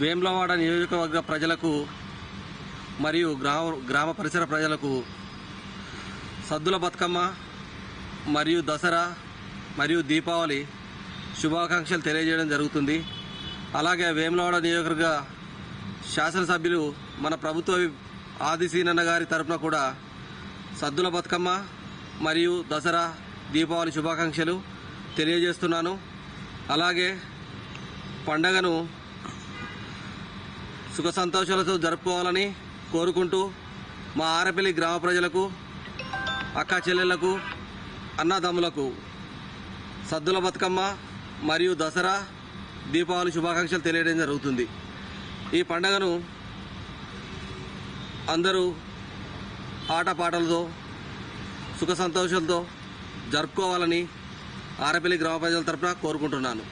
వేములవాడ నియోజకవర్గ ప్రజలకు మరియు గ్రామ గ్రామ పరిసర ప్రజలకు సద్దుల బతుకమ్మ మరియు దసరా మరియు దీపావళి శుభాకాంక్షలు తెలియజేయడం జరుగుతుంది. అలాగే వేములవాడ నియోజకవర్గ శాసనసభ్యులు మన ప్రభుత్వ ఆదిశీనన్న గారి తరపున కూడా సద్దుల బతుకమ్మ మరియు దసరా దీపావళి శుభాకాంక్షలు తెలియజేస్తున్నాను. అలాగే పండగను సుఖ సంతోషాలతో జరుపుకోవాలని కోరుకుంటూ మా ఆరపల్లి గ్రామ ప్రజలకు అక్క చెల్లెళ్ళకు అన్నదమ్ములకు సద్దుల బతుకమ్మ మరియు దసరా దీపావళి శుభాకాంక్షలు తెలియడం జరుగుతుంది. ఈ పండగను అందరూ ఆటపాటలతో సుఖ సంతోషాలతో జరుపుకోవాలని ఆరపల్లి గ్రామ ప్రజల తరపున కోరుకుంటున్నాను.